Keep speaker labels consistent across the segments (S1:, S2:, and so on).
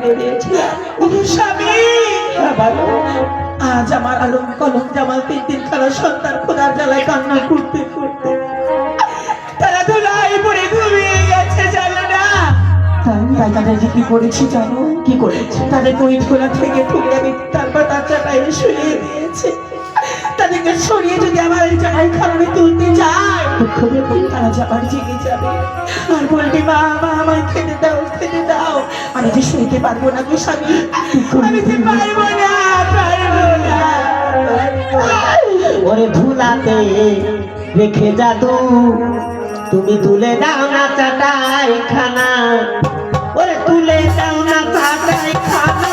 S1: বেরিয়েছিলাম ওগো স্বামী আজ আমার আলম কলম জামাল তিন দিন খানা সন্তান খোদার জ্বালায় কান্না করতে করতে। তারা ধুলাই পড়ে ঘুমিয়ে গেছে জানো না? তাই তাদেরকে কি করেছি জানো? কি করেছে? তাদেরকে ওই খোলা থেকে তুলে আমি তারপর তার চাপায় শুয়ে দিয়েছে। তাদেরকে সরিয়ে যদি আমার জায়গায় খারাপে তুলতে খবর পেয়ে তারা যাবার জেগে যাবে। আর বলবে মা মা আমায় খেতে দাও খেতে দাও। আমি যে শুনতে পারব না গো স্বামী। আমি যে পারব না পারব না।
S2: ওরে ধুলাতে রেখে জাদু। তুমি তুলে দাও না চাটাই খানা ওরে তুলে দাও না চাটাই খানা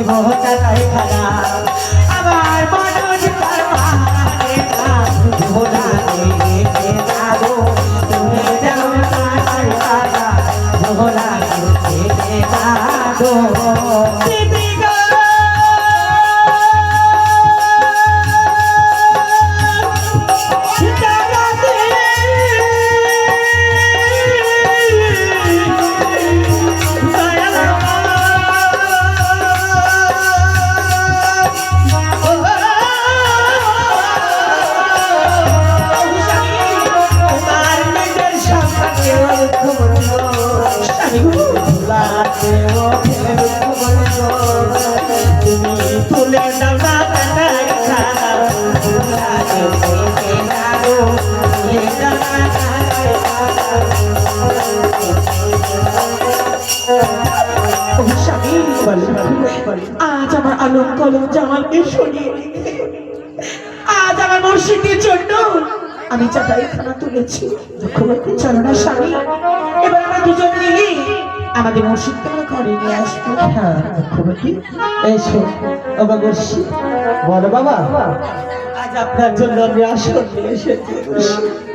S1: করি তুলব চাটাই আজ আমার আলোক কলম জামালকে সরিয়ে আজ আমার মসজিদের জন্য আমি চাটাই খানা তুলেছি। দুঃখ করতে স্বামী এবার আমরা দুজন মিলে আমাদের মসজিদকে আমরা ঘরে নিয়ে আসব।
S2: হ্যাঁ খুবই এসো বাবা বসছি বলো বাবা। আজ আপনার জন্য আমি আসন নিয়ে এসেছি।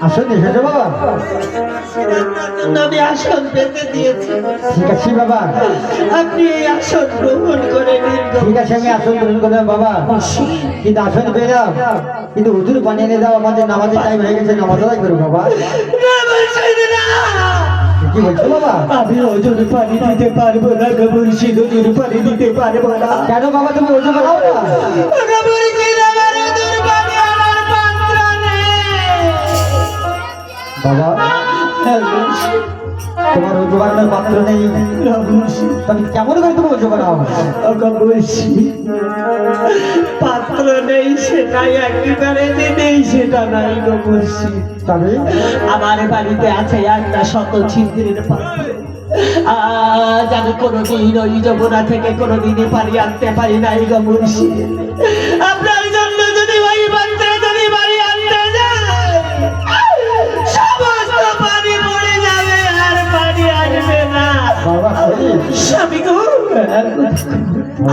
S3: আসুন এসেছ বাবা?
S2: আপনার জন্য আমি আসন পেতে দিয়েছি।
S3: ঠিক আছে বাবা।
S2: আপনি এই আসন গ্রহণ করে নিন।
S3: ঠিক আছে আমি আসন গ্রহণ করলাম বাবা। কিন্তু আসন কিন্তু হুজুর এনে দাও আমাদের নামাজের টাইম হয়ে গেছে নামাজ আদায় করো বাবা। কি বলছো বাবা?
S2: আমি ওজন পানি দিতে পারব না গো মুর্শিদ পানি দিতে পারব না।
S3: কেন বাবা তুমি ওজন বানাও না?
S2: পাত্র নেই
S3: তবে কেমন করে তুমি
S2: পাত্র নেই সেটাই একেবারে নেই সেটা নাই
S3: তবে?
S2: আমার বাড়িতে আছে একটা শত ছিদ্রের পাত্র। আজ আমি কোনোদিন ওই যমুনা থেকে কোনোদিনই পারি আনতে পারি নাই গো মুর্শিদ আপনার
S1: স্বামী গো?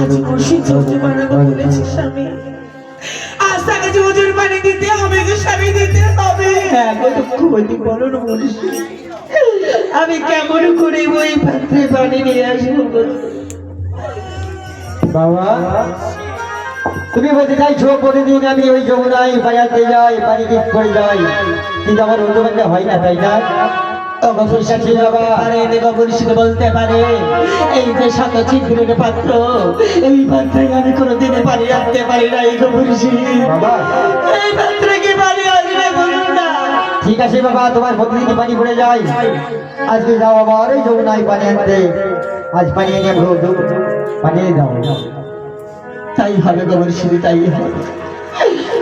S1: আজ মসজিদ চলতে বানাবো বলেছি স্বামী। আজ তাকে যে পানি দিতে হবে গো স্বামী দিতে হবে।
S2: হ্যাঁ গো দুঃখবতী বলো না আমি কেমন করে ওই পাত্রে পানি নিয়ে আসব গো?
S3: বাবা তুমি বলতে চাইছো প্রতিদিন আমি ওই যমুনায় বাজাতে যাই পানি দিক করে যাই। কিন্তু আমার অজুবানটা হয় না তাই না? ঠিক আছে বাবা
S2: পারে দেব বলতে পারে। এই যে শত ছিদ্রের পাত্র এই পাত্রে আমি কোনোদিনে পানি আনতে পারি না এই গো এই পাত্রে কি পানি আসবে বলুন না।
S3: ঠিক আছে বাবা তোমার প্রতিদিন পানি পড়ে যায়। আজকে যাও বাবা আর ওই যমুনায় পানি আনতে। আজ পানি এনে পানি এনে দাও।
S2: তাই হবে গো মুর্শিদ তাই হবে।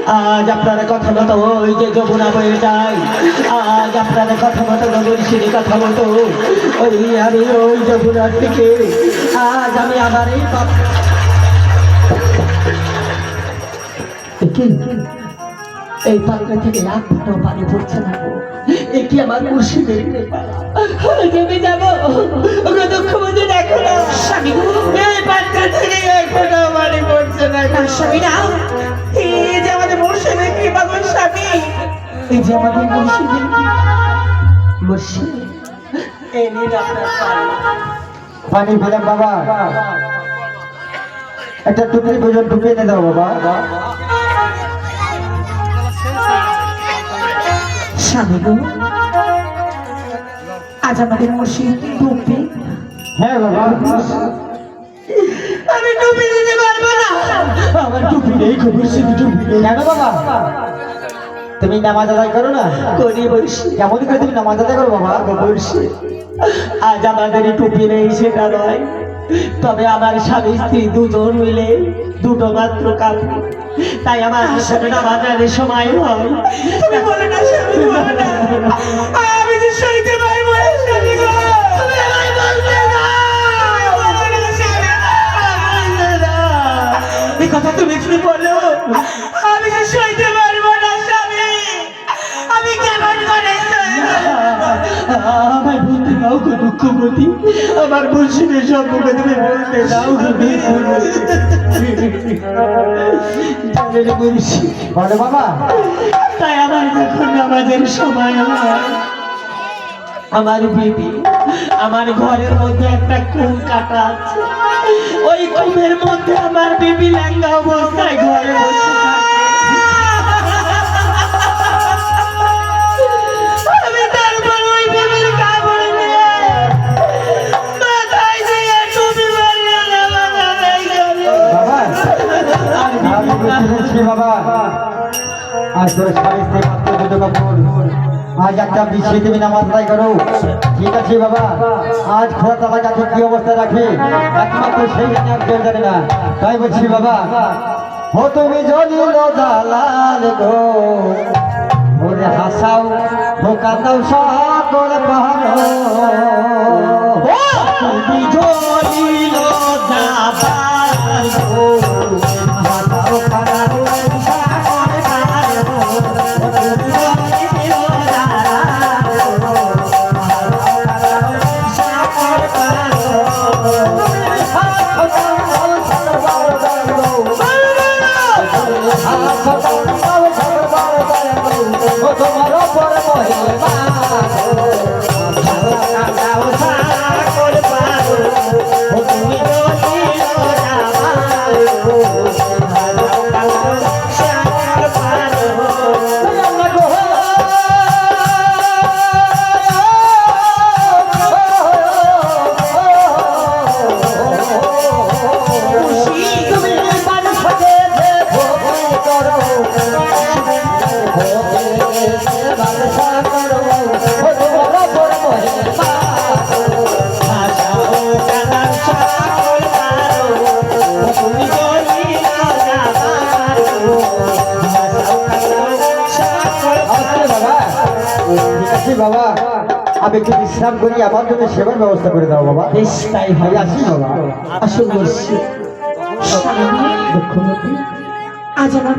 S2: আজ আপনার কথা মতো ওই যে যমুনা বয়ে যায় আজ আপনার কথা মতো গো কথা মতো ওই আমি ওই যমুনার থেকে আজ আমি আমার এই? এই পাত্র থেকে এক ফোঁটাও পানি পড়ছে না গো। আমার মুর্শিদের? আজ যাব ওকে দুঃখ বুঝে দেখো না
S1: স্বামী
S2: এই পাত্র থেকে এক ফোঁটাও পানি পড়ছে না
S1: স্বামী না এই যে আমাদের।
S2: মুর্শিদ এই নিন আপনার পানি।
S3: পেলাম বাবা। একটা টুকরি ভোজন টুকরি এনে দাও বাবা।
S1: স্বামী গো আজ আমাদের মুর্শিদ ডুববে
S3: হ্যাঁ বাবা।
S2: আমি টুপি দিতে পারব না। আমার টুপি নেই গো মুর্শিদ টুপি নেই।
S3: বাবা? তুমি নামাজ আদায় করো না?
S2: করি মুর্শিদ
S3: কেমন করে তুমি নামাজ আদায় করো বাবা?
S2: মুর্শিদ আজ আমাদের টুপি নেই সেটা নয়। তবে আমার স্বামী স্ত্রী দুজন মিলে দুটো মাত্র কাপড় তাই আমার সাথে নামাজের সময় হয়।
S1: তুমি বলে না স্বামী আমি যে না স্বামী না। না, কথা তুমি কি বলো। আমি যে
S2: আমার বলতে দাও গো দুঃখবতী আমার মুর্শিদের সম্পর্কে তুমি বলতে দাও
S3: বলো বাবা।
S2: তাই আমার যখন নামাজের সময় হয় আমার বিবি আমার ঘরের মধ্যে একটা কুম কাটা আছে? ওই কুমের মধ্যে আমার বিবি লেঙ্গা অবস্থায় ঘরে বসে
S3: আজ তোর স্বামী স্ত্রী মাত্র দুটো কাপড় আজ একটা তুমি নামাজ আদায় করো। ঠিক আছে বাবা। আজ খোলা তালা কাছে কি অবস্থা রাখে একমাত্র সেই জানে জানে না। তাই বলছি বাবা ও তুমি জলিল দালাল গো। ওরে হাসাও ও কান্দাও সকল পাহাড়
S2: তুমি জ্বলিল যাবার গো, হাতাও
S3: আছে বাবা। আমি একটু বিশ্রাম করি আমার জন্য সেবার ব্যবস্থা করে দাও বাবা।
S2: বেশ তাই হয়
S3: আসি বাবা।
S2: আসুন বলছি
S1: আজ আমার